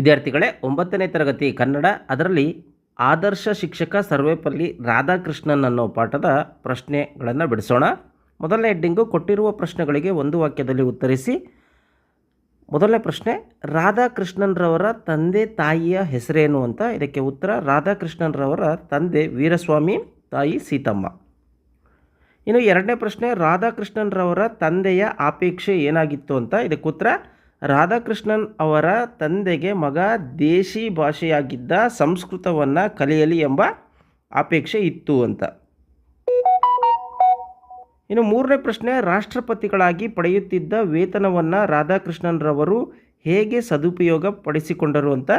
ವಿದ್ಯಾರ್ಥಿಗಳೇ, ಒಂಬತ್ತನೇ ತರಗತಿ ಕನ್ನಡ, ಅದರಲ್ಲಿ ಆದರ್ಶ ಶಿಕ್ಷಕ ಸರ್ವೇಪಲ್ಲಿ ರಾಧಾಕೃಷ್ಣನ್ ಅನ್ನೋ ಪಾಠದ ಪ್ರಶ್ನೆಗಳನ್ನು ಬಿಡಿಸೋಣ. ಮೊದಲನೇ ಹೆಡ್ಡಿಂಗು ಕೊಟ್ಟಿರುವ ಪ್ರಶ್ನೆಗಳಿಗೆ ಒಂದು ವಾಕ್ಯದಲ್ಲಿ ಉತ್ತರಿಸಿ. ಮೊದಲನೇ ಪ್ರಶ್ನೆ, ರಾಧಾಕೃಷ್ಣನ್ರವರ ತಂದೆ ತಾಯಿಯ ಹೆಸರೇನು ಅಂತ? ಇದಕ್ಕೆ ಉತ್ತರ, ರಾಧಾಕೃಷ್ಣನ್ರವರ ತಂದೆ ವೀರಸ್ವಾಮಿ, ತಾಯಿ ಸೀತಮ್ಮ. ಇನ್ನು ಎರಡನೇ ಪ್ರಶ್ನೆ, ರಾಧಾಕೃಷ್ಣನ್ರವರ ತಂದೆಯ ಆಪೇಕ್ಷೆ ಏನಾಗಿತ್ತು ಅಂತ? ಇದಕ್ಕೆ ಉತ್ತರ ರಾಧಾಕೃಷ್ಣನ್ ಅವರ ತಂದೆಗೆ ಮಗ ದೇಶಿ ಭಾಷೆಯಾಗಿದ್ದ ಸಂಸ್ಕೃತವನ್ನು ಕಲಿಯಲಿ ಎಂಬ ಅಪೇಕ್ಷೆ ಇತ್ತು ಅಂತ. ಇನ್ನು ಮೂರನೇ ಪ್ರಶ್ನೆ, ರಾಷ್ಟ್ರಪತಿಗಳಾಗಿ ಪಡೆಯುತ್ತಿದ್ದ ವೇತನವನ್ನು ರಾಧಾಕೃಷ್ಣನ್ರವರು ಹೇಗೆ ಸದುಪಯೋಗ ಪಡಿಸಿಕೊಂಡರು ಅಂತ?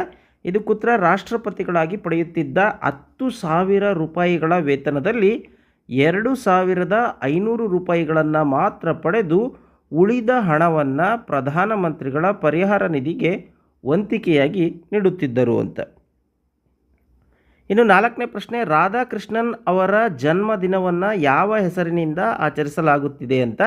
ಇದಕ್ಕುತ್ತರ ರಾಷ್ಟ್ರಪತಿಗಳಾಗಿ ಪಡೆಯುತ್ತಿದ್ದ ಹತ್ತು ಸಾವಿರ ರೂಪಾಯಿಗಳ ವೇತನದಲ್ಲಿ ಎರಡು ಸಾವಿರದ ಐನೂರು ರೂಪಾಯಿಗಳನ್ನು ಮಾತ್ರ ಪಡೆದು ಉಳಿದ ಹಣವನ್ನು ಪ್ರಧಾನಮಂತ್ರಿಗಳ ಪರಿಹಾರ ನಿಧಿಗೆ ವಂತಿಕೆಯಾಗಿ ನೀಡುತ್ತಿದ್ದರು ಅಂತ. ಇನ್ನು ನಾಲ್ಕನೇ ಪ್ರಶ್ನೆ, ರಾಧಾಕೃಷ್ಣನ್ ಅವರ ಜನ್ಮದಿನವನ್ನು ಯಾವ ಹೆಸರಿನಿಂದ ಆಚರಿಸಲಾಗುತ್ತಿದೆ ಅಂತ.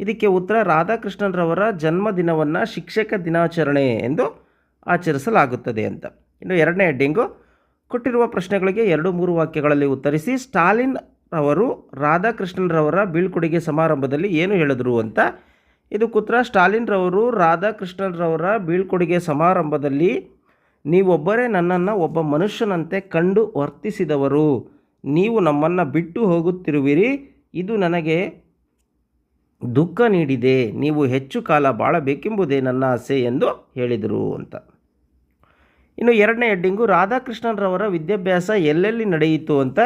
ಇದಕ್ಕೆ ಉತ್ತರ, ರಾಧಾಕೃಷ್ಣನ್ರವರ ಜನ್ಮದಿನವನ್ನು ಶಿಕ್ಷಕ ದಿನಾಚರಣೆ ಎಂದು ಆಚರಿಸಲಾಗುತ್ತದೆ ಅಂತ. ಇನ್ನು ಎರಡನೇ ಹೆಡ್ಡಿಂಗು ಕೊಟ್ಟಿರುವ ಪ್ರಶ್ನೆಗಳಿಗೆ ಎರಡು ಮೂರು ವಾಕ್ಯಗಳಲ್ಲಿ ಉತ್ತರಿಸಿ, ಸ್ಟಾಲಿನ್ ಅವರು ರಾಧಾಕೃಷ್ಣನ್ರವರ ಬೀಳ್ಕೊಡುಗೆ ಸಮಾರಂಭದಲ್ಲಿ ಏನು ಹೇಳಿದರು ಅಂತ. ಇದಕ್ಕುತ್ತರ ಸ್ಟಾಲಿನ್ರವರು, ರಾಧಾಕೃಷ್ಣನ್ರವರ ಬೀಳ್ಕೊಡುಗೆ ಸಮಾರಂಭದಲ್ಲಿ ನೀವೊಬ್ಬರೇ ನನ್ನನ್ನು ಒಬ್ಬ ಮನುಷ್ಯನಂತೆ ಕಂಡು ವರ್ತಿಸಿದವರು. ನೀವು ನಮ್ಮನ್ನು ಬಿಟ್ಟು ಹೋಗುತ್ತಿರುವಿರಿ. ಇದು ನನಗೆ ದುಃಖ ನೀಡಿದೆ. ನೀವು ಹೆಚ್ಚು ಕಾಲ ಬಾಳಬೇಕೆಂಬುದೇ ನನ್ನ ಆಸೆ ಎಂದು ಹೇಳಿದರು ಅಂತ. ಇನ್ನು ಎರಡನೇ ಹೆಡ್ಡಿಂಗು ರಾಧಾಕೃಷ್ಣನ್ರವರ ವಿದ್ಯಾಭ್ಯಾಸ ಎಲ್ಲೆಲ್ಲಿ ನಡೆಯಿತು ಅಂತ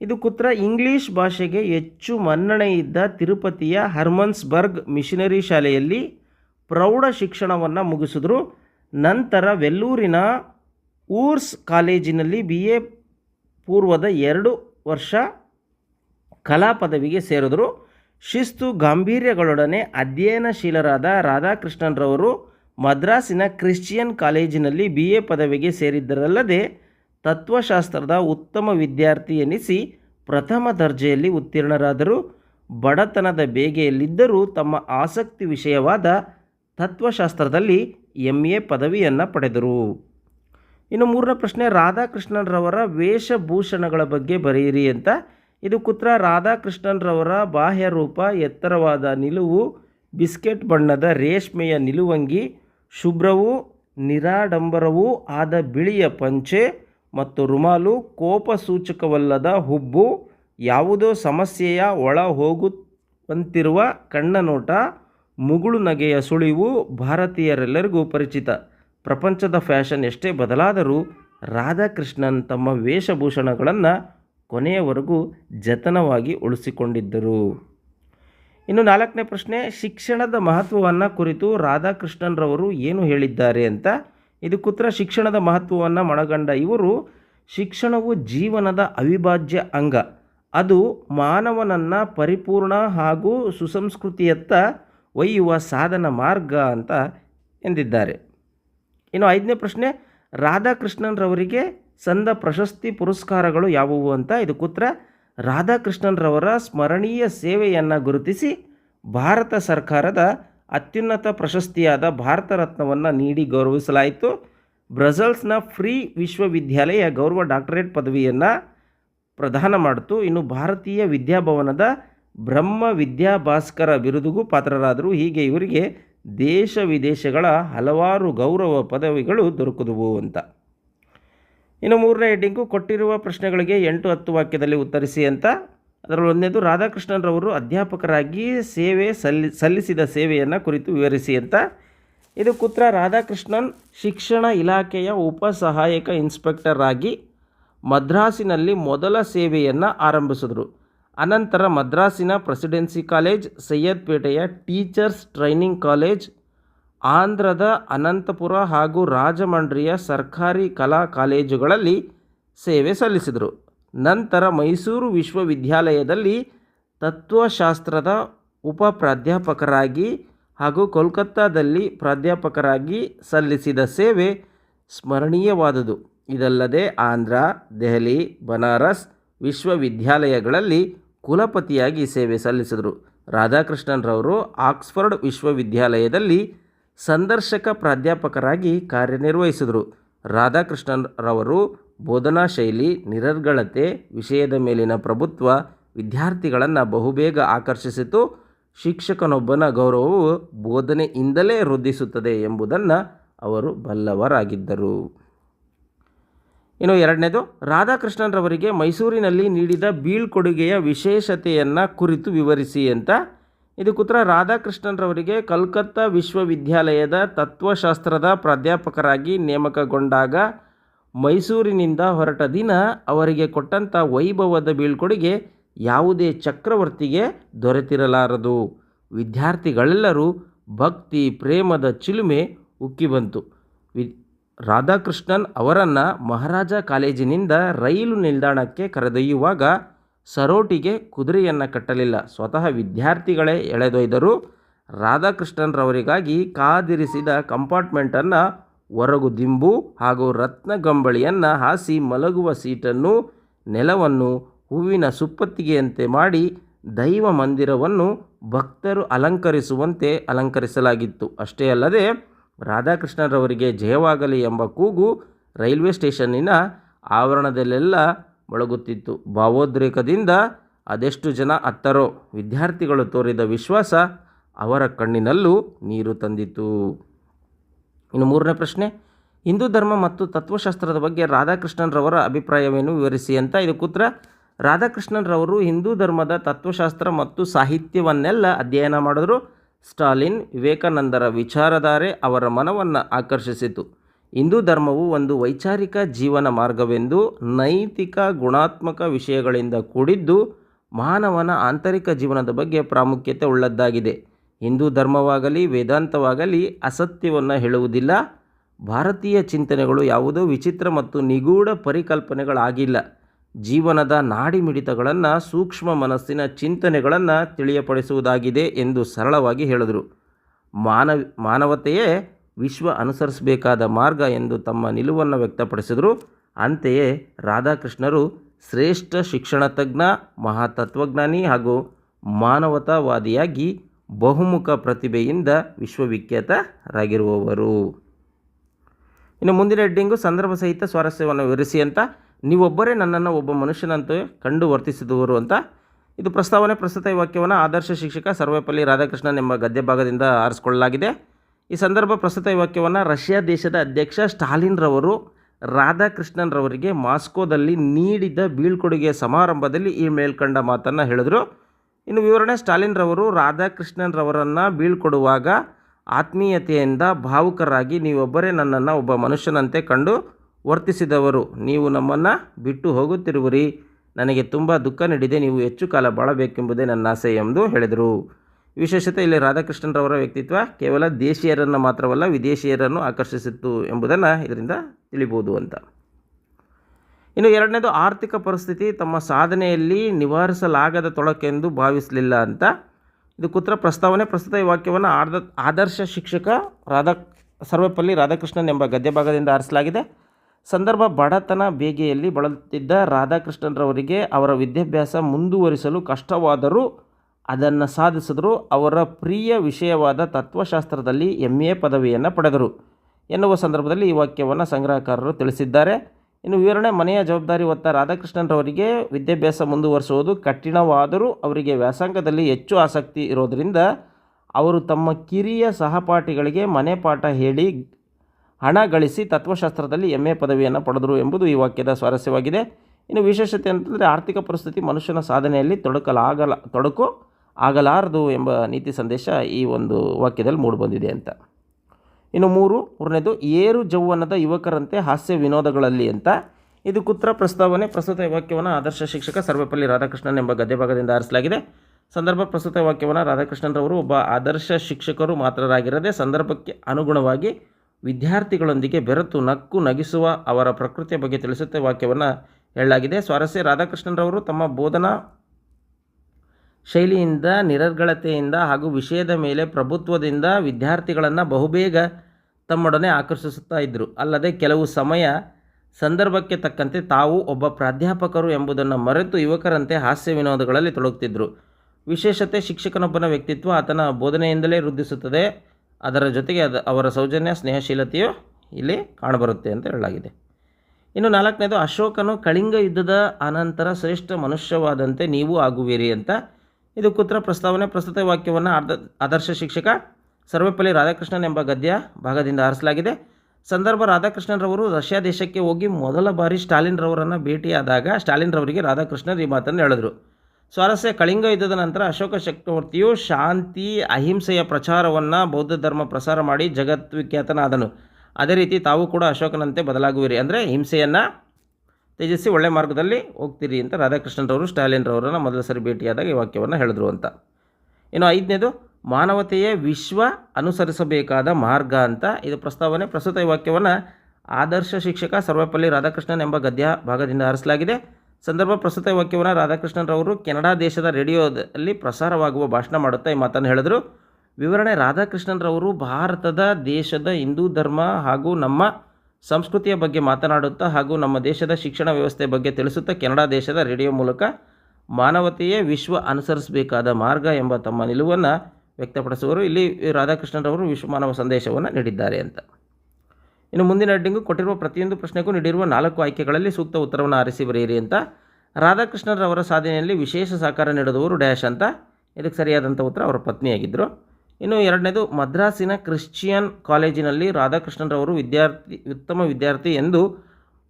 ಇದು ಕುತ್ರ ಇಂಗ್ಲೀಷ್ ಭಾಷೆಗೆ ಹೆಚ್ಚು ಮನ್ನಣೆ ಇದ್ದ ತಿರುಪತಿಯ ಹರ್ಮನ್ಸ್ಬರ್ಗ್ ಮಿಷನರಿ ಶಾಲೆಯಲ್ಲಿ ಪ್ರೌಢ ಶಿಕ್ಷಣವನ್ನು ಮುಗಿಸಿದ್ರು. ನಂತರ ವೆಲ್ಲೂರಿನ ಊರ್ಸ್ ಕಾಲೇಜಿನಲ್ಲಿ ಬಿ ಎ ಪೂರ್ವದ ಎರಡು ವರ್ಷ ಕಲಾ ಪದವಿಗೆ ಸೇರಿದ್ರು. ಶಿಸ್ತು ಗಾಂಭೀರ್ಯಗಳೊಡನೆ ಅಧ್ಯಯನಶೀಲರಾದ ರಾಧಾಕೃಷ್ಣನ್ರವರು ಮದ್ರಾಸಿನ ಕ್ರಿಶ್ಚಿಯನ್ ಕಾಲೇಜಿನಲ್ಲಿ ಬಿ ಎ ಪದವಿಗೆ ಸೇರಿದ್ದರಲ್ಲದೆ ತತ್ವಶಾಸ್ತ್ರದ ಉತ್ತಮ ವಿದ್ಯಾರ್ಥಿ ಎನಿಸಿ ಪ್ರಥಮ ದರ್ಜೆಯಲ್ಲಿ ಉತ್ತೀರ್ಣರಾದರು ಬಡತನದ ಬೇಗೆಯಲ್ಲಿದ್ದರೂ ತಮ್ಮ ಆಸಕ್ತಿ ವಿಷಯವಾದ ತತ್ವಶಾಸ್ತ್ರದಲ್ಲಿ ಎಂ ಎ ಪದವಿಯನ್ನು ಪಡೆದರು. ಇನ್ನು ಮೂರನೇ ಪ್ರಶ್ನೆ, ರಾಧಾಕೃಷ್ಣನ್ರವರ ವೇಷಭೂಷಣಗಳ ಬಗ್ಗೆ ಬರೆಯಿರಿ ಅಂತ. ಇದು ಕುತ್ರ ರಾಧಾಕೃಷ್ಣನ್ರವರ ಬಾಹ್ಯ ರೂಪ ಎತ್ತರವಾದ ನಿಲುವು, ಬಿಸ್ಕೆಟ್ ಬಣ್ಣದ ರೇಷ್ಮೆಯ ನಿಲುವಂಗಿ, ಶುಭ್ರವೂ, ನಿರಾಡಂಬರವೂ ಆದ ಬಿಳಿಯ ಪಂಚೆ ಮತ್ತು ರುಮಾಲು ಕೋಪ ಸೂಚಕವಲ್ಲದ ಹುಬ್ಬು ಯಾವುದೋ ಸಮಸ್ಯೆಯ ಒಳ ಹೋಗುವಂತಿರುವ ಕಣ್ಣ ನೋಟ ಮುಗುಳು ನಗೆಯ ಸುಳಿವು ಭಾರತೀಯರೆಲ್ಲರಿಗೂ ಪರಿಚಿತ. ಪ್ರಪಂಚದ ಫ್ಯಾಷನ್ ಎಷ್ಟೇ ಬದಲಾದರೂ ರಾಧಾಕೃಷ್ಣನ್ ತಮ್ಮ ವೇಷಭೂಷಣಗಳನ್ನು ಕೊನೆಯವರೆಗೂ ಜತನವಾಗಿ ಉಳಿಸಿಕೊಂಡಿದ್ದರು. ಇನ್ನು ನಾಲ್ಕನೇ ಪ್ರಶ್ನೆ, ಶಿಕ್ಷಣದ ಮಹತ್ವವನ್ನು ಕುರಿತು ರಾಧಾಕೃಷ್ಣನ್ರವರು ಏನು ಹೇಳಿದ್ದಾರೆ ಅಂತ ಇದಕ್ಕುತ್ತರ ಶಿಕ್ಷಣದ ಮಹತ್ವವನ್ನು ಮನಗಂಡ. ಇವರು ಶಿಕ್ಷಣವು ಜೀವನದ ಅವಿಭಾಜ್ಯ ಅಂಗ. ಅದು ಮಾನವನನ್ನು ಪರಿಪೂರ್ಣ ಹಾಗೂ ಸುಸಂಸ್ಕೃತಿಯತ್ತ ಒಯ್ಯುವ ಸಾಧನ ಮಾರ್ಗ ಅಂತ ಎಂದಿದ್ದಾರೆ. ಇನ್ನು ಐದನೇ ಪ್ರಶ್ನೆ, ರಾಧಾಕೃಷ್ಣನ್ರವರಿಗೆ ಸಂದ ಪ್ರಶಸ್ತಿ ಪುರಸ್ಕಾರಗಳು ಯಾವುವು ಅಂತ. ಇದಕ್ಕೂತ್ರ ರಾಧಾಕೃಷ್ಣನ್ರವರ ಸ್ಮರಣೀಯ ಸೇವೆಯನ್ನು ಗುರುತಿಸಿ ಭಾರತ ಸರ್ಕಾರದ ಅತ್ಯುನ್ನತ ಪ್ರಶಸ್ತಿಯಾದ ಭಾರತ ರತ್ನವನ್ನು ನೀಡಿ ಗೌರವಿಸಲಾಯಿತು. ಬ್ರಸಲ್ಸ್ನ ಫ್ರೀ ವಿಶ್ವವಿದ್ಯಾಲಯ ಗೌರವ ಡಾಕ್ಟರೇಟ್ ಪದವಿಯನ್ನು ಪ್ರದಾನ ಮಾಡಿತು. ಇನ್ನು ಭಾರತೀಯ ವಿದ್ಯಾಭವನದ ಬ್ರಹ್ಮ ವಿದ್ಯಾಭಾಸ್ಕರ ಬಿರುದುಗೂ ಪಾತ್ರರಾದರು ಹೀಗೆ ಇವರಿಗೆ ದೇಶ ವಿದೇಶಗಳ ಹಲವಾರು ಗೌರವ ಪದವಿಗಳು ದೊರಕುದುವು ಅಂತ. ಇನ್ನು ಮೂರನೇ ಹೆಡ್ಡಿಂಗು ಕೊಟ್ಟಿರುವ ಪ್ರಶ್ನೆಗಳಿಗೆ ಎಂಟು ಹತ್ತು ವಾಕ್ಯದಲ್ಲಿ ಉತ್ತರಿಸಿ ಅಂತ. ಅದರಲ್ಲಿ ಒಂದನೇದು ರಾಧಾಕೃಷ್ಣನ್ರವರು ಅಧ್ಯಾಪಕರಾಗಿ ಸೇವೆ ಸಲ್ಲಿ, ಸಲ್ಲಿಸಿದ ಸೇವೆಯನ್ನು ಕುರಿತು ವಿವರಿಸಿ ಅಂತ. ಇದು ಕುತ್ರ ರಾಧಾಕೃಷ್ಣನ್ ಶಿಕ್ಷಣ ಇಲಾಖೆಯ ಉಪ ಸಹಾಯಕ ಇನ್ಸ್ಪೆಕ್ಟರ್ ಆಗಿ ಮದ್ರಾಸಿನಲ್ಲಿ ಮೊದಲ ಸೇವೆಯನ್ನು ಆರಂಭಿಸಿದರು. ಅನಂತರ ಮದ್ರಾಸಿನ ಪ್ರೆಸಿಡೆನ್ಸಿ ಕಾಲೇಜ್, ಸೈಯದ್ಪೇಟೆಯ ಟೀಚರ್ಸ್ ಟ್ರೈನಿಂಗ್ ಕಾಲೇಜ್, ಆಂಧ್ರದ ಅನಂತಪುರ ಹಾಗೂ ರಾಜಮಂಡ್ರಿಯ ಸರ್ಕಾರಿ ಕಲಾ ಕಾಲೇಜುಗಳಲ್ಲಿ ಸೇವೆ ಸಲ್ಲಿಸಿದರು. ನಂತರ ಮೈಸೂರು ವಿಶ್ವವಿದ್ಯಾಲಯದಲ್ಲಿ ತತ್ವಶಾಸ್ತ್ರದ ಉಪ ಪ್ರಾಧ್ಯಾಪಕರಾಗಿ ಹಾಗೂ ಕೋಲ್ಕತ್ತಾದಲ್ಲಿ ಪ್ರಾಧ್ಯಾಪಕರಾಗಿ ಸಲ್ಲಿಸಿದ ಸೇವೆ ಸ್ಮರಣೀಯವಾದುದು. ಇದಲ್ಲದೆ ಆಂಧ್ರ, ದೆಹಲಿ, ಬನಾರಸ್ ವಿಶ್ವವಿದ್ಯಾಲಯಗಳಲ್ಲಿ ಕುಲಪತಿಯಾಗಿ ಸೇವೆ ಸಲ್ಲಿಸಿದರು. ರಾಧಾಕೃಷ್ಣನ್ರವರು ಆಕ್ಸ್ಫರ್ಡ್ ವಿಶ್ವವಿದ್ಯಾಲಯದಲ್ಲಿ ಸಂದರ್ಶಕ ಪ್ರಾಧ್ಯಾಪಕರಾಗಿ ಕಾರ್ಯನಿರ್ವಹಿಸಿದರು. ರಾಧಾಕೃಷ್ಣನ್ರವರು ಬೋಧನಾ ಶೈಲಿ, ನಿರರ್ಗಳತೆ, ವಿಷಯದ ಮೇಲಿನ ಪ್ರಭುತ್ವ ವಿದ್ಯಾರ್ಥಿಗಳನ್ನು ಬಹುಬೇಗ ಆಕರ್ಷಿಸಿತು. ಶಿಕ್ಷಕನೊಬ್ಬನ ಗೌರವವು ಬೋಧನೆಯಿಂದಲೇ ವೃದ್ಧಿಸುತ್ತದೆ ಎಂಬುದನ್ನು ಅವರು ಬಲ್ಲವರಾಗಿದ್ದರು. ಇನ್ನು ಎರಡನೇದು, ರಾಧಾಕೃಷ್ಣನ್ರವರಿಗೆ ಮೈಸೂರಿನಲ್ಲಿ ನೀಡಿದ ಬೀಳ್ಕೊಡುಗೆಯ ವಿಶೇಷತೆಯನ್ನು ಕುರಿತು ವಿವರಿಸಿ ಅಂತ. ಇದಕ್ಕುತ್ತರ ರಾಧಾಕೃಷ್ಣನ್ರವರಿಗೆ ಕಲ್ಕತ್ತಾ ವಿಶ್ವವಿದ್ಯಾಲಯದ ತತ್ವಶಾಸ್ತ್ರದ ಪ್ರಾಧ್ಯಾಪಕರಾಗಿ ನೇಮಕಗೊಂಡಾಗ ಮೈಸೂರಿನಿಂದ ಹೊರಟ ದಿನ ಅವರಿಗೆ ಕೊಟ್ಟಂಥ ವೈಭವದ ಬೀಳ್ಕೊಡುಗೆ ಯಾವುದೇ ಚಕ್ರವರ್ತಿಗೆ ದೊರೆತಿರಲಾರದು. ವಿದ್ಯಾರ್ಥಿಗಳೆಲ್ಲರೂ ಭಕ್ತಿ, ಪ್ರೇಮದ ಚಿಲುಮೆ ಉಕ್ಕಿ ಬಂತು. ವಿ, ರಾಧಾಕೃಷ್ಣನ್ ಅವರನ್ನು ಮಹಾರಾಜ ಕಾಲೇಜಿನಿಂದ ರೈಲು ನಿಲ್ದಾಣಕ್ಕೆ ಕರೆದೊಯ್ಯುವಾಗ ಸರೋಟಿಗೆ ಕುದುರೆಯನ್ನು ಕಟ್ಟಲಿಲ್ಲ. ಸ್ವತಃ ವಿದ್ಯಾರ್ಥಿಗಳೇ ಎಳೆದೊಯ್ದರು. ರಾಧಾಕೃಷ್ಣನ್ರವರಿಗಾಗಿ ಕಾದಿರಿಸಿದ ಕಂಪಾರ್ಟ್ಮೆಂಟನ್ನು ಹೊರಗು ದಿಂಬು ಹಾಗೂ ರತ್ನಗಂಬಳಿಯನ್ನು ಹಾಸಿ ಮಲಗುವ ಸೀಟನ್ನು, ನೆಲವನ್ನು, ಹೂವಿನ ಸುಪ್ಪತ್ತಿಗೆಯಂತೆ ಮಾಡಿ ದೈವ ಮಂದಿರವನ್ನು ಭಕ್ತರು ಅಲಂಕರಿಸುವಂತೆ ಅಲಂಕರಿಸಲಾಗಿತ್ತು. ಅಷ್ಟೇ ಅಲ್ಲದೆ, ರಾಧಾಕೃಷ್ಣರವರಿಗೆ ಜಯವಾಗಲಿ ಎಂಬ ಕೂಗು ರೈಲ್ವೆ ಸ್ಟೇಷನ್ನಿನ ಆವರಣದಲ್ಲೆಲ್ಲ ಮೊಳಗುತ್ತಿತ್ತು. ಭಾವೋದ್ರೇಕದಿಂದ ಅದೆಷ್ಟು ಜನ ಅತ್ತರೋ ವಿದ್ಯಾರ್ಥಿಗಳು ತೋರಿದ ವಿಶ್ವಾಸ ಅವರ ಕಣ್ಣಿನಲ್ಲೂ ನೀರು ತಂದಿತು ಇನ್ನು ಮೂರನೇ ಪ್ರಶ್ನೆ, ಹಿಂದೂ ಧರ್ಮ ಮತ್ತು ತತ್ವಶಾಸ್ತ್ರದ ಬಗ್ಗೆ ರಾಧಾಕೃಷ್ಣನ್ರವರ ಅಭಿಪ್ರಾಯವೇನು ವಿವರಿಸಿ ಅಂತ. ಇದಕ್ಕುತ್ತರ ರಾಧಾಕೃಷ್ಣನ್ರವರು ಹಿಂದೂ ಧರ್ಮದ ತತ್ವಶಾಸ್ತ್ರ ಮತ್ತು ಸಾಹಿತ್ಯವನ್ನೆಲ್ಲ ಅಧ್ಯಯನ ಮಾಡಿದ್ರು. ಸ್ಟಾಲಿನ್ ವಿವೇಕಾನಂದರ ವಿಚಾರಧಾರೆ ಅವರ ಮನವನ್ನು ಆಕರ್ಷಿಸಿತು. ಹಿಂದೂ ಧರ್ಮವು ಒಂದು ವೈಚಾರಿಕ ಜೀವನ ಮಾರ್ಗವೆಂದು ನೈತಿಕ ಗುಣಾತ್ಮಕ ವಿಷಯಗಳಿಂದ ಕೂಡಿದ್ದು ಮಾನವನ ಆಂತರಿಕ ಜೀವನದ ಬಗ್ಗೆ ಪ್ರಾಮುಖ್ಯತೆ ಉಳ್ಳದ್ದಾಗಿದೆ. ಹಿಂದೂ ಧರ್ಮವಾಗಲಿ, ವೇದಾಂತವಾಗಲಿ ಅಸತ್ಯವನ್ನು ಹೇಳುವುದಿಲ್ಲ. ಭಾರತೀಯ ಚಿಂತನೆಗಳು ಯಾವುದೋ ವಿಚಿತ್ರ ಮತ್ತು ನಿಗೂಢ ಪರಿಕಲ್ಪನೆಗಳಾಗಿಲ್ಲ. ಜೀವನದ ನಾಡಿಮಿಡಿತಗಳನ್ನು, ಸೂಕ್ಷ್ಮ ಮನಸ್ಸಿನ ಚಿಂತನೆಗಳನ್ನು ತಿಳಿಯಪಡಿಸುವುದಾಗಿದೆ ಎಂದು ಸರಳವಾಗಿ ಹೇಳಿದರು. ಮಾನವ ಮಾನವತೆಯೇ ವಿಶ್ವ ಅನುಸರಿಸಬೇಕಾದ ಮಾರ್ಗ ಎಂದು ತಮ್ಮ ನಿಲುವನ್ನು ವ್ಯಕ್ತಪಡಿಸಿದರು. ಅಂತೆಯೇ ರಾಧಾಕೃಷ್ಣರು ಶ್ರೇಷ್ಠ ಶಿಕ್ಷಣ ತಜ್ಞ, ಮಹಾತತ್ವಜ್ಞಾನಿ ಹಾಗೂ ಮಾನವತಾವಾದಿಯಾಗಿ ಬಹುಮುಖ ಪ್ರತಿಭೆಯಿಂದ ವಿಶ್ವವಿಖ್ಯಾತರಾಗಿರುವವರು. ಇನ್ನು ಮುಂದಿನ ಹೆಡ್ಡಿಂಗು ಸಂದರ್ಭ ಸಹಿತ ಸ್ವಾರಸ್ಯವನ್ನು ವಿವರಿಸಿ ಅಂತ, ನೀವೊಬ್ಬರೇ ನನ್ನನ್ನು ಒಬ್ಬ ಮನುಷ್ಯನಂತೆ ಕಂಡು ವರ್ತಿಸಿದವರು ಅಂತ. ಇದು ಪ್ರಸ್ತಾವನೆ, ಪ್ರಸ್ತುತ ವಾಕ್ಯವನ್ನು ಆದರ್ಶ ಶಿಕ್ಷಕ ಸರ್ವೇಪಲ್ಲಿ ರಾಧಾಕೃಷ್ಣನ್ ಎಂಬ ಗದ್ಯ ಭಾಗದಿಂದ ಆರಿಸಿಕೊಳ್ಳಲಾಗಿದೆ. ಈ ಸಂದರ್ಭ, ಪ್ರಸ್ತುತ ವಾಕ್ಯವನ್ನು ರಷ್ಯಾ ದೇಶದ ಅಧ್ಯಕ್ಷ ಸ್ಟಾಲಿನ್ರವರು, ರಾಧಾಕೃಷ್ಣನ್ರವರಿಗೆ ಮಾಸ್ಕೋದಲ್ಲಿ ನೀಡಿದ ಬೀಳ್ಕೊಡುಗೆಯ ಸಮಾರಂಭದಲ್ಲಿ ಈ ಮೇಲ್ಕಂಡ ಮಾತನ್ನು ಹೇಳಿದರು. ಇನ್ನು ವಿವರಣೆ, ಸ್ಟಾಲಿನ್ರವರು ರಾಧಾಕೃಷ್ಣನ್ರವರನ್ನು ಬೀಳ್ಕೊಡುವಾಗ ಆತ್ಮೀಯತೆಯಿಂದ ಭಾವುಕರಾಗಿ ನೀವೊಬ್ಬರೇ ನನ್ನನ್ನು ಒಬ್ಬ ಮನುಷ್ಯನಂತೆ ಕಂಡು ವರ್ತಿಸಿದವರು. ನೀವು ನಮ್ಮನ್ನು ಬಿಟ್ಟು ಹೋಗುತ್ತಿರುವಿರಿ. ನನಗೆ ತುಂಬ ದುಃಖ ನೀಡಿದೆ. ನೀವು ಹೆಚ್ಚು ಕಾಲ ಬಾಳಬೇಕೆಂಬುದೇ ನನ್ನ ಆಸೆ ಎಂದು ಹೇಳಿದರು. ವಿಶೇಷತೆ, ಇಲ್ಲಿ ರಾಧಾಕೃಷ್ಣನ್ರವರ ವ್ಯಕ್ತಿತ್ವ ಕೇವಲ ದೇಶೀಯರನ್ನು ಮಾತ್ರವಲ್ಲ, ವಿದೇಶಿಯರನ್ನು ಆಕರ್ಷಿಸಿತ್ತು ಎಂಬುದನ್ನು ಇದರಿಂದ ತಿಳಿಬೋದು ಅಂತ. ಇನ್ನು ಎರಡನೇದು ಆರ್ಥಿಕ ಪರಿಸ್ಥಿತಿ ತಮ್ಮ ಸಾಧನೆಯಲ್ಲಿ ನಿವಾರಿಸಲಾಗದ ತೊಡಕೆಂದು ಭಾವಿಸಲಿಲ್ಲ ಅಂತ. ಇದು ಕುತ್ರ ಪ್ರಸ್ತಾವನೆ, ಪ್ರಸ್ತುತ ಈ ವಾಕ್ಯವನ್ನು ಆರ್ದ, ಆದರ್ಶ ಶಿಕ್ಷಕ ರಾಧಾ, ಸರ್ವಪಲ್ಲಿ ರಾಧಾಕೃಷ್ಣನ್ ಎಂಬ ಗದ್ಯ ಭಾಗದಿಂದ ಆರಿಸಲಾಗಿದೆ. ಸಂದರ್ಭ ಬಡತನ ಬೇಗೆಯಲ್ಲಿ ಬಳಲುತ್ತಿದ್ದ ರಾಧಾಕೃಷ್ಣನ್ರವರಿಗೆ ಅವರ ವಿದ್ಯಾಭ್ಯಾಸ ಮುಂದುವರಿಸಲು ಕಷ್ಟವಾದರೂ ಅದನ್ನು ಸಾಧಿಸಿದ್ರು. ಅವರ ಪ್ರಿಯ ವಿಷಯವಾದ ತತ್ವಶಾಸ್ತ್ರದಲ್ಲಿ ಎಂ ಎ ಪದವಿಯನ್ನು ಪಡೆದರು ಎನ್ನುವ ಸಂದರ್ಭದಲ್ಲಿ ಈ ವಾಕ್ಯವನ್ನು ಸಂಗ್ರಹಕಾರರು ತಿಳಿಸಿದ್ದಾರೆ. ಇನ್ನು ವಿವರಣೆ, ಮನೆಯ ಜವಾಬ್ದಾರಿ ಹೊತ್ತ ರಾಧಾಕೃಷ್ಣನ್ರವರಿಗೆ ವಿದ್ಯಾಭ್ಯಾಸ ಮುಂದುವರಿಸುವುದು ಕಠಿಣವಾದರೂ ಅವರಿಗೆ ವ್ಯಾಸಂಗದಲ್ಲಿ ಹೆಚ್ಚು ಆಸಕ್ತಿ ಇರೋದರಿಂದ ಅವರು ತಮ್ಮ ಕಿರಿಯ ಸಹಪಾಠಿಗಳಿಗೆ ಮನೆ ಪಾಠ ಹೇಳಿ ಹಣ ಗಳಿಸಿ ತತ್ವಶಾಸ್ತ್ರದಲ್ಲಿ ಎಂ ಎ ಪದವಿಯನ್ನು ಪಡೆದರು ಎಂಬುದು ಈ ವಾಕ್ಯದ ಸ್ವಾರಸ್ಯವಾಗಿದೆ. ಇನ್ನು ವಿಶೇಷತೆ ಅಂತಂದರೆ ಆರ್ಥಿಕ ಪರಿಸ್ಥಿತಿ ಮನುಷ್ಯನ ಸಾಧನೆಯಲ್ಲಿ ತೊಡಕಲಾಗಲ, ತೊಡಕು ಆಗಲಾರದು ಎಂಬ ನೀತಿ ಸಂದೇಶ ಈ ಒಂದು ವಾಕ್ಯದಲ್ಲಿ ಮೂಡಿಬಂದಿದೆ ಅಂತ. ಇನ್ನು ಮೂರು, ಮೂರನೇದು, ಏರು ಜೌವನದ ಯುವಕರಂತೆ ಹಾಸ್ಯ ವಿನೋದಗಳಲ್ಲಿ ಅಂತ. ಇದು ಕುತ್ರ ಪ್ರಸ್ತಾವನೆ, ಪ್ರಸ್ತುತ ವಾಕ್ಯವನ್ನು ಆದರ್ಶ ಶಿಕ್ಷಕ ಸರ್ವಪಲ್ಲಿ ರಾಧಾಕೃಷ್ಣನ್ ಎಂಬ ಗದ್ಯ ಭಾಗದಿಂದ ಆರಿಸಲಾಗಿದೆ. ಸಂದರ್ಭ, ಪ್ರಸ್ತುತ ವಾಕ್ಯವನ್ನು ರಾಧಾಕೃಷ್ಣನ್ರವರು ಒಬ್ಬ ಆದರ್ಶ ಶಿಕ್ಷಕರು ಮಾತ್ರರಾಗಿರದೆ ಸಂದರ್ಭಕ್ಕೆ ಅನುಗುಣವಾಗಿ ವಿದ್ಯಾರ್ಥಿಗಳೊಂದಿಗೆ ಬೆರೆತು ನಕ್ಕು ನಗಿಸುವ ಅವರ ಪ್ರಕೃತಿಯ ಬಗ್ಗೆ ತಿಳಿಸುತ್ತೆ ವಾಕ್ಯವನ್ನು ಹೇಳಲಾಗಿದೆ. ಸ್ವಾರಸ್ಯ, ರಾಧಾಕೃಷ್ಣನ್ರವರು ತಮ್ಮ ಬೋಧನಾ ಶೈಲಿಯಿಂದ, ನಿರರ್ಗಳತೆಯಿಂದ ಹಾಗೂ ವಿಷಯದ ಮೇಲೆ ಪ್ರಭುತ್ವದಿಂದ ವಿದ್ಯಾರ್ಥಿಗಳನ್ನು ಬಹುಬೇಗ ತಮ್ಮೊಡನೆ ಆಕರ್ಷಿಸುತ್ತಾ ಇದ್ದರು ಅಲ್ಲದೆ ಕೆಲವು ಸಮಯ ಸಂದರ್ಭಕ್ಕೆ ತಕ್ಕಂತೆ ತಾವು ಒಬ್ಬ ಪ್ರಾಧ್ಯಾಪಕರು ಎಂಬುದನ್ನು ಮರೆತು ಯುವಕರಂತೆ ಹಾಸ್ಯ ವಿನೋದಗಳಲ್ಲಿ ತೊಡಗುತ್ತಿದ್ದರು ವಿಶೇಷತೆ ಶಿಕ್ಷಕನೊಬ್ಬನ ವ್ಯಕ್ತಿತ್ವ ಆತನ ಬೋಧನೆಯಿಂದಲೇ ವೃದ್ಧಿಸುತ್ತದೆ. ಅದರ ಜೊತೆಗೆ ಅದು, ಅವರ ಸೌಜನ್ಯ, ಸ್ನೇಹಶೀಲತೆಯು ಇಲ್ಲಿ ಕಾಣಬರುತ್ತೆ ಅಂತ ಹೇಳಲಾಗಿದೆ. ಇನ್ನು ನಾಲ್ಕನೇದು, ಅಶೋಕನು ಕಳಿಂಗ ಯುದ್ಧದ ಅನಂತರ ಶ್ರೇಷ್ಠ ಮನುಷ್ಯವಾದಂತೆ ನೀವು ಆಗುವಿರಿ ಅಂತ ಇದು ಕುತ್ರ ಪ್ರಸ್ತಾವನೆ ಪ್ರಸ್ತುತ ವಾಕ್ಯವನ್ನು ಆದರ್ಶ ಶಿಕ್ಷಕ ಸರ್ವೇಪಲ್ಲಿ ರಾಧಾಕೃಷ್ಣನ್ ಎಂಬ ಗದ್ಯ ಭಾಗದಿಂದ ಆರಿಸಲಾಗಿದೆ. ಸಂದರ್ಭ ರಾಧಾಕೃಷ್ಣನ್ರವರು ರಷ್ಯಾ ದೇಶಕ್ಕೆ ಹೋಗಿ ಮೊದಲ ಬಾರಿ ಸ್ಟಾಲಿನ್ರವರನ್ನು ಭೇಟಿಯಾದಾಗ ಸ್ಟಾಲಿನ್ರವರಿಗೆ ರಾಧಾಕೃಷ್ಣನ್ ಈ ಮಾತನ್ನು ಹೇಳಿದರು. ಸ್ವಾರಸ್ಯ ಕಳಿಂಗ ಯುದ್ಧದ ನಂತರ ಅಶೋಕ ಚಕ್ರವರ್ತಿಯು ಶಾಂತಿ, ಅಹಿಂಸೆಯ ಪ್ರಚಾರವನ್ನು ಬೌದ್ಧ ಧರ್ಮ ಪ್ರಸಾರ ಮಾಡಿ ಜಗದ್ವಿಖ್ಯಾತನಾದನು. ಅದೇ ರೀತಿ ತಾವು ಕೂಡ ಅಶೋಕನಂತೆ ಬದಲಾಗುವಿರಿ. ಅಂದರೆ ಹಿಂಸೆಯನ್ನು ತ್ಯಜಿಸಿ ಒಳ್ಳೆ ಮಾರ್ಗದಲ್ಲಿ ಹೋಗ್ತೀರಿ ಅಂತ ರಾಧಾಕೃಷ್ಣನ್ರವರು ಸ್ಟಾಲಿನ್ರವರನ್ನು ಮೊದಲ ಸರಿ ಭೇಟಿಯಾದಾಗ ಈ ವಾಕ್ಯವನ್ನು ಹೇಳಿದ್ರು ಅಂತ. ಇನ್ನು ಐದನೇದು, ಮಾನವತೆಯ ವಿಶ್ವ ಅನುಸರಿಸಬೇಕಾದ ಮಾರ್ಗ ಅಂತ ಇದು ಪ್ರಸ್ತಾವನೆ. ಪ್ರಸ್ತುತ ಈ ವಾಕ್ಯವನ್ನು ಆದರ್ಶ ಶಿಕ್ಷಕ ಸರ್ವಪಲ್ಲಿ ರಾಧಾಕೃಷ್ಣನ್ ಎಂಬ ಗದ್ಯ ಭಾಗದಿಂದ ಆರಿಸಲಾಗಿದೆ. ಸಂದರ್ಭ, ಪ್ರಸ್ತುತ ವಾಕ್ಯವನ್ನು ರಾಧಾಕೃಷ್ಣನ್ರವರು ಕೆನಡಾ ದೇಶದ ರೇಡಿಯೋದಲ್ಲಿ ಪ್ರಸಾರವಾಗುವ ಭಾಷಣ ಮಾಡುತ್ತಾ ಈ ಮಾತನ್ನು ಹೇಳಿದರು. ವಿವರಣೆ ರಾಧಾಕೃಷ್ಣನ್ರವರು ಭಾರತದ ದೇಶದ ಹಿಂದೂ ಧರ್ಮ ಹಾಗೂ ನಮ್ಮ ಸಂಸ್ಕೃತಿಯ ಬಗ್ಗೆ ಮಾತನಾಡುತ್ತಾ ಹಾಗೂ ನಮ್ಮ ದೇಶದ ಶಿಕ್ಷಣ ವ್ಯವಸ್ಥೆ ಬಗ್ಗೆ ತಿಳಿಸುತ್ತಾ ಕೆನಡಾ ದೇಶದ ರೇಡಿಯೋ ಮೂಲಕ ಮಾನವತೆಯೇ ವಿಶ್ವ ಅನುಸರಿಸಬೇಕಾದ ಮಾರ್ಗ ಎಂಬ ತಮ್ಮ ನಿಲುವನ್ನು ವ್ಯಕ್ತಪಡಿಸುವರು. ಇಲ್ಲಿ ರಾಧಾಕೃಷ್ಣರವರು ವಿಶ್ವ ಮಾನವ ಸಂದೇಶವನ್ನು ನೀಡಿದ್ದಾರೆ ಅಂತ. ಇನ್ನು ಮುಂದಿನ ಹೆಡ್ಡಿಂಗು, ಕೊಟ್ಟಿರುವ ಪ್ರತಿಯೊಂದು ಪ್ರಶ್ನೆಗೂ ನೀಡಿರುವ ನಾಲ್ಕು ಆಯ್ಕೆಗಳಲ್ಲಿ ಸೂಕ್ತ ಉತ್ತರವನ್ನು ಆರಿಸಿ ಬರೆಯಿರಿ ಅಂತ. ರಾಧಾಕೃಷ್ಣರವರ ಸಾಧನೆಯಲ್ಲಿ ವಿಶೇಷ ಸಹಕಾರ ನೀಡಿದವರು ಡ್ಯಾಶ್ ಅಂತ. ಇದಕ್ಕೆ ಸರಿಯಾದಂಥ ಉತ್ತರ ಅವರ ಪತ್ನಿಯಾಗಿದ್ದರು ಇನ್ನು ಎರಡನೇದು, ಮದ್ರಾಸಿನ ಕ್ರಿಶ್ಚಿಯನ್ ಕಾಲೇಜಿನಲ್ಲಿ ರಾಧಾಕೃಷ್ಣನ್ರವರು ವಿದ್ಯಾರ್ಥಿ, ಉತ್ತಮ ವಿದ್ಯಾರ್ಥಿ ಎಂದು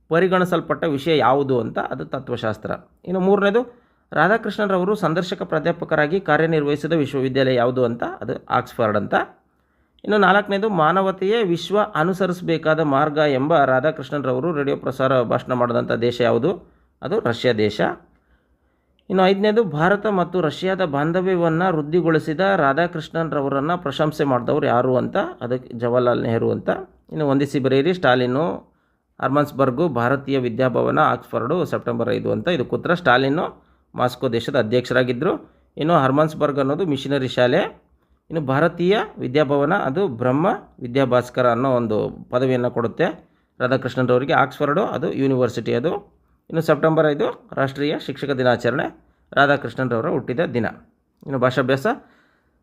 ಪರಿಗಣಿಸಲ್ಪಟ್ಟ ವಿಷಯ ಯಾವುದು ಅಂತ ಅದು ತತ್ವಶಾಸ್ತ್ರ. ಇನ್ನು ಮೂರನೇದು, ರಾಧಾಕೃಷ್ಣನ್ರವರು ಸಂದರ್ಶಕ ಪ್ರಾಧ್ಯಾಪಕರಾಗಿ ಕಾರ್ಯನಿರ್ವಹಿಸಿದ ವಿಶ್ವವಿದ್ಯಾಲಯ ಯಾವುದು ಅಂತ ಅದು ಆಕ್ಸ್ಫರ್ಡ್ ಅಂತ. ಇನ್ನು ನಾಲ್ಕನೇದು, ಮಾನವತೆಯೇ ವಿಶ್ವ ಅನುಸರಿಸಬೇಕಾದ ಮಾರ್ಗ ಎಂಬ ರಾಧಾಕೃಷ್ಣನ್ರವರು ರೇಡಿಯೋ ಪ್ರಸಾರ ಭಾಷಣ ಮಾಡಿದಂಥ ದೇಶ ಯಾವುದು? ಅದು ರಷ್ಯಾ ದೇಶ. ಇನ್ನು ಐದನೇದು, ಭಾರತ ಮತ್ತು ರಷ್ಯಾದ ಬಾಂಧವ್ಯವನ್ನು ವೃದ್ಧಿಗೊಳಿಸಿದ ರಾಧಾಕೃಷ್ಣನ್ರವರನ್ನು ಪ್ರಶಂಸೆ ಮಾಡಿದವರು ಯಾರು ಅಂತ? ಅದಕ್ಕೆ ಜವಾಹರ್ಲಾಲ್ ನೆಹರು ಅಂತ. ಇನ್ನು ಒಂದಿಸಿ ಬರೆಯಿರಿ ಸ್ಟಾಲಿನು ಅರ್ಮನ್ಸ್ಬರ್ಗು ಭಾರತೀಯ ವಿದ್ಯಾಭವನ, ಆಕ್ಸ್ಫರ್ಡು ಸೆಪ್ಟೆಂಬರ್ ಐದು ಅಂತ. ಇದು ಕುತ್ರ ಸ್ಟಾಲಿನು ಮಾಸ್ಕೋ ದೇಶದ ಅಧ್ಯಕ್ಷರಾಗಿದ್ದರು ಇನ್ನು ಹರ್ಮನ್ಸ್ಬರ್ಗ್ ಅನ್ನೋದು ಮಿಷನರಿ ಶಾಲೆ. ಇನ್ನು ಭಾರತೀಯ ವಿದ್ಯಾಭವನ, ಅದು ಬ್ರಹ್ಮ ವಿದ್ಯಾಭಾಸ್ಕರ ಅನ್ನೋ ಒಂದು ಪದವಿಯನ್ನು ಕೊಡುತ್ತೆ ರಾಧಾಕೃಷ್ಣನ್ರವರಿಗೆ. ಆಕ್ಸ್ಫರ್ಡು, ಅದು ಯೂನಿವರ್ಸಿಟಿ ಅದು. ಇನ್ನು ಸೆಪ್ಟೆಂಬರ್ ಐದು, ರಾಷ್ಟ್ರೀಯ ಶಿಕ್ಷಕ ದಿನಾಚರಣೆ, ರಾಧಾಕೃಷ್ಣನ್ರವರ ಹುಟ್ಟಿದ ದಿನ. ಇನ್ನು ಭಾಷಾಭ್ಯಾಸ,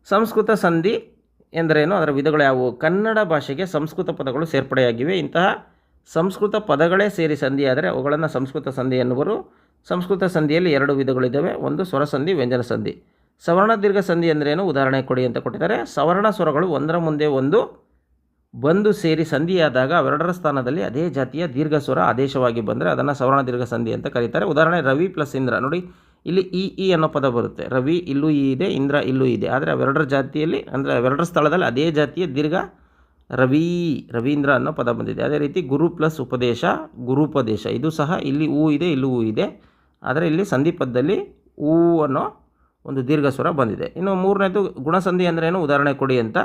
ಸಂಸ್ಕೃತ ಸಂಧಿ ಎಂದರೇನು? ಅದರ ವಿಧಗಳು ಯಾವುವು? ಕನ್ನಡ ಭಾಷೆಗೆ ಸಂಸ್ಕೃತ ಪದಗಳು ಸೇರ್ಪಡೆಯಾಗಿವೆ. ಇಂತಹ ಸಂಸ್ಕೃತ ಪದಗಳೇ ಸೇರಿ ಸಂಧಿಯಾದರೆ ಅವುಗಳನ್ನು ಸಂಸ್ಕೃತ ಸಂಧಿ ಎನ್ನುವರು. ಸಂಸ್ಕೃತ ಸಂಧಿಯಲ್ಲಿ ಎರಡು ವಿಧಗಳಿದ್ದಾವೆ. ಒಂದು ಸ್ವರ ಸಂಧಿ ವ್ಯಂಜನ ಸಂಧಿ. ಸವರ್ಣ ದೀರ್ಘ ಸಂಧಿ ಅಂದರೇನು ಉದಾಹರಣೆ ಕೊಡಿ ಅಂತ ಕೊಟ್ಟಿದ್ದಾರೆ. ಸವರ್ಣ ಸ್ವರಗಳು ಒಂದರ ಮುಂದೆ ಒಂದು ಬಂದು ಸೇರಿ ಸಂಧಿಯಾದಾಗ ಅವೆರಡರ ಸ್ಥಾನದಲ್ಲಿ ಅದೇ ಜಾತಿಯ ದೀರ್ಘ ಸ್ವರ ಆದೇಶವಾಗಿ ಬಂದರೆ ಅದನ್ನು ಸವರ್ಣ ದೀರ್ಘ ಸಂಧಿ ಅಂತ ಕರೀತಾರೆ. ಉದಾಹರಣೆ, ರವಿ ಪ್ಲಸ್ ಇಂದ್ರ. ನೋಡಿ, ಇಲ್ಲಿ ಇ ಇ ಅನ್ನೋ ಪದ ಬರುತ್ತೆ. ರವಿ ಇಲ್ಲೂ ಇ ಇದೆ, ಇಂದ್ರ ಇಲ್ಲೂ ಇದೆ. ಆದರೆ ಅವೆರಡರ ಜಾತಿಯಲ್ಲಿ, ಅಂದರೆ ಅವೆರಡರ ಸ್ಥಳದಲ್ಲಿ ಅದೇ ಜಾತಿಯ ದೀರ್ಘ ರವಿ ರವೀಂದ್ರ ಅನ್ನೋ ಪದ ಬಂದಿದೆ. ಅದೇ ರೀತಿ ಗುರು ಪ್ಲಸ್ ಉಪದೇಶ ಗುರುಪದೇಶ ಇದು ಸಹ ಇಲ್ಲಿ ಹೂ ಇದೆ, ಇಲ್ಲೂ ಹೂ ಇದೆ. ಆದರೆ ಇಲ್ಲಿ ಸಂಧಿ ಪದದಲ್ಲಿ ಹೂ ಅನ್ನೋ ಒಂದು ದೀರ್ಘ ಸ್ವರ ಬಂದಿದೆ. ಇನ್ನು ಮೂರನೇದು ಗುಣಸಂಧಿ ಅಂದ್ರೇನು ಉದಾಹರಣೆ ಕೊಡಿ ಅಂತ.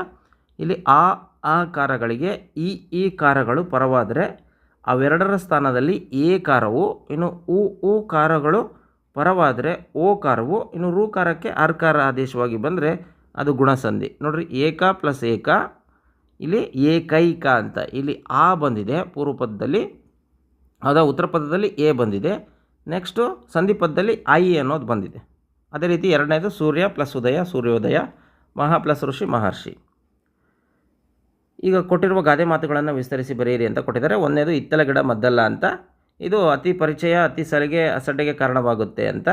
ಇಲ್ಲಿ ಆ ಆ ಕಾರಗಳಿಗೆ ಈ ಈ ಕಾರಗಳು ಪರವಾದರೆ ಅವೆರಡರ ಸ್ಥಾನದಲ್ಲಿ ಎ ಕಾರವು, ಇನ್ನು ಉ ಉ ಕಾರಗಳು ಪರವಾದರೆ ಓ ಕಾರವು, ಇನ್ನು ರು ಕಾರಕ್ಕೆ ಆರ್ಕಾರ ಆದೇಶವಾಗಿ ಬಂದರೆ ಅದು ಗುಣಸಂಧಿ. ನೋಡ್ರಿ, ಏಕ ಪ್ಲಸ್ ಏಕ, ಇಲ್ಲಿ ಏಕೈಕ ಅಂತ. ಇಲ್ಲಿ ಆ ಬಂದಿದೆ ಪೂರ್ವ ಪದದಲ್ಲಿ ಅದ ಉತ್ತರ ಪದದಲ್ಲಿ ಎ ಬಂದಿದೆ. ನೆಕ್ಸ್ಟು ಸಂಧಿ ಪದದಲ್ಲಿ ಐ ಅನ್ನೋದು ಬಂದಿದೆ. ಅದೇ ರೀತಿ ಎರಡನೇದು ಸೂರ್ಯ ಪ್ಲಸ್ ಉದಯ, ಸೂರ್ಯೋದಯ, ಮಹಾ ಪ್ಲಸ್ ಋಷಿ, ಮಹರ್ಷಿ. ಈಗ ಕೊಟ್ಟಿರುವ ಗಾದೆ ಮಾತುಗಳನ್ನು ವಿಸ್ತರಿಸಿ ಬರೆಯಿರಿ ಅಂತ ಕೊಟ್ಟಿದ್ದಾರೆ. ಒಂದನೇದು, ಇತ್ತಲ ಗಿಡ ಮದ್ದಲ್ಲ ಅಂತ. ಇದು ಅತಿ ಪರಿಚಯ, ಅತಿ ಸಲಿಗೆ, ಅಸಡ್ಡೆಗೆ ಕಾರಣವಾಗುತ್ತೆ ಅಂತ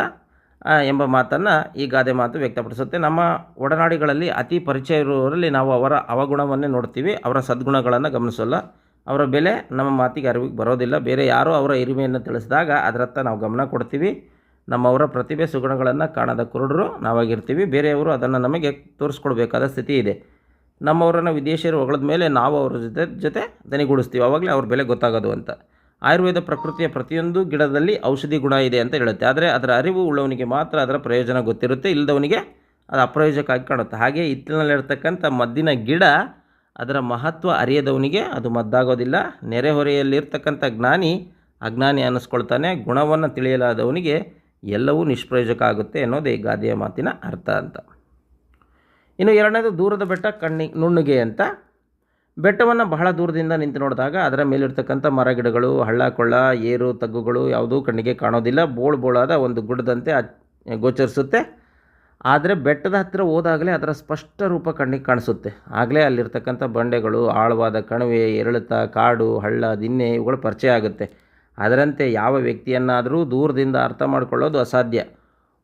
ಎಂಬ ಮಾತನ್ನು ಈ ಗಾದೆ ಮಾತು ವ್ಯಕ್ತಪಡಿಸುತ್ತೆ. ನಮ್ಮ ಒಡನಾಡಿಗಳಲ್ಲಿ ಅತಿ ಪರಿಚಯ ಇರುವವರಲ್ಲಿ ನಾವು ಅವರ ಅವಗುಣವನ್ನೇ ನೋಡ್ತೀವಿ, ಅವರ ಸದ್ಗುಣಗಳನ್ನು ಗಮನಿಸೋಲ್ಲ. ಅವರ ಬೆಲೆ ನಮ್ಮ ಮಾತಿಗೆ ಅರಿವಿಗೆ ಬರೋದಿಲ್ಲ. ಬೇರೆ ಯಾರೋ ಅವರ ಹಿರಿಮೆಯನ್ನು ತಿಳಿಸಿದಾಗ ಅದರತ್ತ ನಾವು ಗಮನ ಕೊಡ್ತೀವಿ. ನಮ್ಮವರ ಪ್ರತಿಭೆ, ಸುಗುಣಗಳನ್ನು ಕಾಣದ ಕುರುಡರು ನಾವಾಗಿರ್ತೀವಿ. ಬೇರೆಯವರು ಅದನ್ನು ನಮಗೆ ತೋರಿಸ್ಕೊಡ್ಬೇಕಾದ ಸ್ಥಿತಿ ಇದೆ. ನಮ್ಮವರನ್ನು ವಿದೇಶಿಯರು ಹೊಗಳದ ಮೇಲೆ ನಾವು ಅವ್ರ ಜೊತೆ ಜೊತೆ ದನಿಗೂಡಿಸ್ತೀವಿ ಆವಾಗಲೇ ಅವ್ರ ಬೆಲೆ ಗೊತ್ತಾಗೋದು ಅಂತ. ಆಯುರ್ವೇದ ಪ್ರಕೃತಿಯ ಪ್ರತಿಯೊಂದು ಗಿಡದಲ್ಲಿ ಔಷಧಿ ಗುಣ ಇದೆ ಅಂತ ಹೇಳುತ್ತೆ. ಆದರೆ ಅದರ ಅರಿವು ಉಳ್ಳವನಿಗೆ ಮಾತ್ರ ಅದರ ಪ್ರಯೋಜನ ಗೊತ್ತಿರುತ್ತೆ. ಇಲ್ಲದವನಿಗೆ ಅದು ಅಪ್ರಯೋಜಕವಾಗಿ ಕಾಣುತ್ತೆ. ಹಾಗೆ ಹಿತ್ತಲಿನಲ್ಲಿರ್ತಕ್ಕಂಥ ಮದ್ದಿನ ಗಿಡ ಅದರ ಮಹತ್ವ ಅರಿಯದವನಿಗೆ ಅದು ಮದ್ದಾಗೋದಿಲ್ಲ. ನೆರೆಹೊರೆಯಲ್ಲಿರ್ತಕ್ಕಂಥ ಜ್ಞಾನಿ ಅಜ್ಞಾನಿ ಅನ್ನಿಸ್ಕೊಳ್ತಾನೆ. ಗುಣವನ್ನು ತಿಳಿಯಲಾದವನಿಗೆ ಎಲ್ಲವೂ ನಿಷ್ಪ್ರಯೋಜಕ ಆಗುತ್ತೆ ಅನ್ನೋದೇ ಗಾದೆಯ ಮಾತಿನ ಅರ್ಥ ಅಂತ. ಇನ್ನು ಎರಡನೇದು ದೂರದ ಬೆಟ್ಟ ಕಣ್ಣಿ ನುಣ್ಣಗೆ ಅಂತ. ಬೆಟ್ಟವನ್ನು ಬಹಳ ದೂರದಿಂದ ನಿಂತು ನೋಡಿದಾಗ ಅದರ ಮೇಲಿರ್ತಕ್ಕಂಥ ಮರ ಗಿಡಗಳು ಹಳ್ಳ ಕೊಳ್ಳ ಏರು, ತಗ್ಗುಗಳು ಯಾವುದೂ ಕಣ್ಣಿಗೆ ಕಾಣೋದಿಲ್ಲ. ಬೋಳ್ ಬೋಳಾದ ಒಂದು ಗುಡ್ಡದಂತೆ ಗೋಚರಿಸುತ್ತೆ. ಆದರೆ ಬೆಟ್ಟದ ಹತ್ತಿರ ಹೋದಾಗಲೇ ಅದರ ಸ್ಪಷ್ಟ ರೂಪ ಕಣ್ಣಿಗೆ ಕಾಣಿಸುತ್ತೆ. ಆಗಲೇ ಅಲ್ಲಿರ್ತಕ್ಕಂಥ ಬಂಡೆಗಳು, ಆಳವಾದ ಕಣಿವೆ ಎರಳಿತ ಕಾಡು, ಹಳ್ಳ ದಿನ್ನೆ ಇವುಗಳು ಪರಿಚಯ ಆಗುತ್ತೆ. ಅದರಂತೆ ಯಾವ ವ್ಯಕ್ತಿಯನ್ನಾದರೂ ದೂರದಿಂದ ಅರ್ಥ ಮಾಡಿಕೊಳ್ಳೋದು ಅಸಾಧ್ಯ.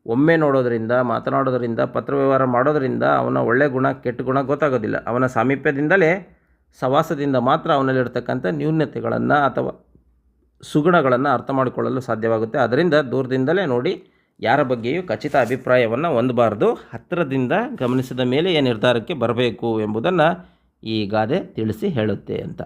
ಒಮ್ಮೆ ನೋಡೋದರಿಂದ, ಮಾತನಾಡೋದರಿಂದ ಪತ್ರ ವ್ಯವಹಾರ ಮಾಡೋದರಿಂದ ಅವನ ಒಳ್ಳೆ ಗುಣ, ಕೆಟ್ಟ ಗುಣ ಗೊತ್ತಾಗೋದಿಲ್ಲ. ಅವನ ಸಾಮೀಪ್ಯದಿಂದಲೇ, ಸವಾಸದಿಂದ ಮಾತ್ರ ಅವನಲ್ಲಿರ್ತಕ್ಕಂಥ ನ್ಯೂನ್ಯತೆಗಳನ್ನು ಅಥವಾ ಸುಗುಣಗಳನ್ನು ಅರ್ಥ ಮಾಡಿಕೊಳ್ಳಲು ಸಾಧ್ಯವಾಗುತ್ತೆ. ಅದರಿಂದ ದೂರದಿಂದಲೇ ನೋಡಿ, ಯಾರ ಬಗ್ಗೆಯೂ ಖಚಿತ ಅಭಿಪ್ರಾಯವನ್ನು ಹೊಂದಬಾರ್ದು. ಹತ್ತಿರದಿಂದ ಗಮನಿಸಿದ ಮೇಲೆಯೇ ನಿರ್ಧಾರಕ್ಕೆ ಬರಬೇಕು ಎಂಬುದನ್ನು ಈ ಗಾದೆ ತಿಳಿಸಿ ಹೇಳುತ್ತೆ ಅಂತ.